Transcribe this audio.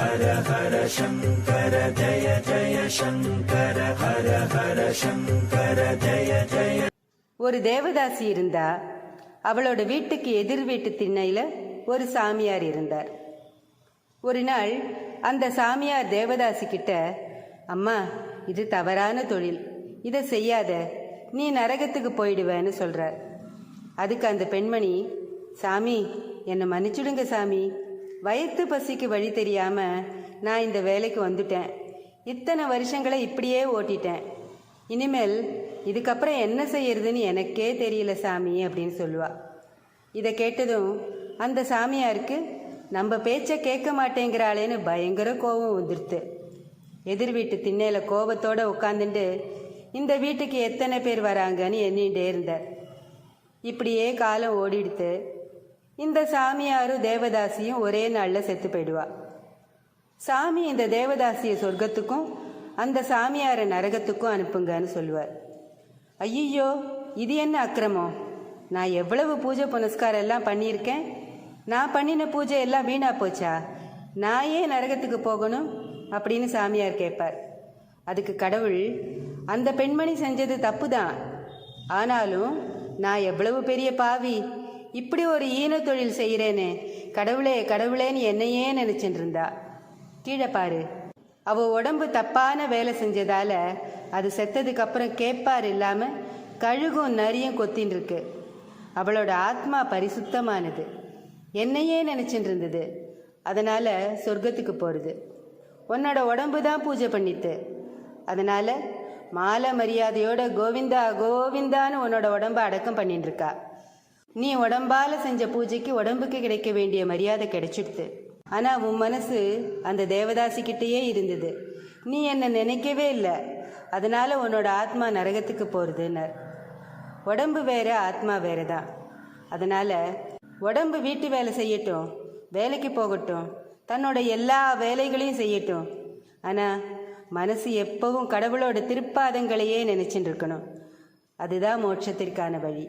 ஹர ஹர சங்கர ஜய ஜய சங்கர ஹர ஹர சங்கர ஜய ஜய ஒரு தேவதாசி இருந்தா அவளோட வீட்டுக்கு எதிர் வீட்டு திண்ணையில ஒரு சாமியார் இருந்தார். ஒரு நாள் அந்த சாமியார் தேவதாசி கிட்ட அம்மா இது தவறான தொழில். இதை செய்யாத. நீ நரகத்துக்கு போயிடுவேன்னு சொல்றார். அதுக்கு அந்த பெண்மணி சாமி என்னை மன்னிச்சுடுங்க சாமி. வயிற்று பசிக்கு வழி தெரியாம நான் இந்த வேலைக்கு வந்துட்டேன். இத்தனை வருஷங்களை இப்படியே ஓட்டிட்டேன். இனிமேல் இதுக்கப்புறம் என்ன செய்யறதுன்னு எனக்கே தெரியல சாமி அப்படின்னு சொல்லுவா. இதை கேட்டதும் அந்த சாமியாருக்கு நம்ம பேச்சை கேட்க மாட்டேங்கிறாளேன்னு பயங்கர கோபம் வந்துடுத்து எதிர் வீட்டு திண்ணையில கோபத்தோடு உட்காந்துட்டு இந்த வீட்டுக்கு எத்தனை பேர் வராங்கன்னு எண்ணிகிட்டே இருந்தார். இப்படியே காலம் ஓடிடுத்து இந்த சாமியாரும் தேவதாசியும் ஒரே நாளில் செத்து போயிடுவா. சாமி இந்த தேவதாசியை சொர்க்கத்துக்கும் அந்த சாமியாரை நரகத்துக்கும் அனுப்புங்கன்னு சொல்லுவார். ஐயோ இது என்ன அக்கிரமம்? நான் எவ்வளவு பூஜை புனஸ்காரம் எல்லாம் பண்ணியிருக்கேன்? நான் பண்ணின பூஜை எல்லாம் வீணா போச்சா? நான் ஏன் நரகத்துக்கு போகணும்? அப்படின்னு சாமியார் கேட்பார். அதுக்கு கடவுள் அந்த பெண்மணி செஞ்சது தப்பு தான் ஆனாலும் நான் எவ்வளவு பெரிய பாவி? இப்படி ஒரு ஈன தொழில் செய்கிறேனே. கடவுளே கடவுளேன்னு என்னையே நினைச்சிட்டு இருந்தா கீழே பாரு. அவ உடம்பு தப்பான வேலை செஞ்சதால அது செத்ததுக்கு அப்புறம் கேட்பார் இல்லாம கழுகும் நரியும் கொத்தின்னு இருக்கு அவளோட ஆத்மா பரிசுத்தமானது. என்னையே நினைச்சிட்டு இருந்தது அதனால சொர்க்கத்துக்கு போறது. உன்னோட உடம்பு தான் பூஜை பண்ணித்து. அதனால மாலை மரியாதையோட கோவிந்தா கோவிந்தான்னு உன்னோட உடம்ப அடக்கம் பண்ணிட்டு இருக்கா நீ உடம்பால செஞ்ச பூஜைக்கு உடம்புக்கு கிடைக்க வேண்டிய மரியாதை கிடைச்சிடுது ஆனா உன் மனசு அந்த தேவதாசி கிட்டேயே இருந்தது. நீ என்ன நினைக்கவே இல்லை. அதனால உன்னோட ஆத்மா நரகத்துக்கு போறதுன்னார். உடம்பு வேற ஆத்மா வேற தான் அதனால உடம்பு வீட்டு வேலை செய்யட்டும் வேலைக்கு போகட்டும் தன்னோட எல்லா வேலைகளையும் செய்யட்டும். ஆனா மனசு எப்பவும் கடவுளோட திருப்பாதங்களையே நினைச்சுட்டு இருக்கணும் அதுதான் மோட்சத்திற்கான வழி.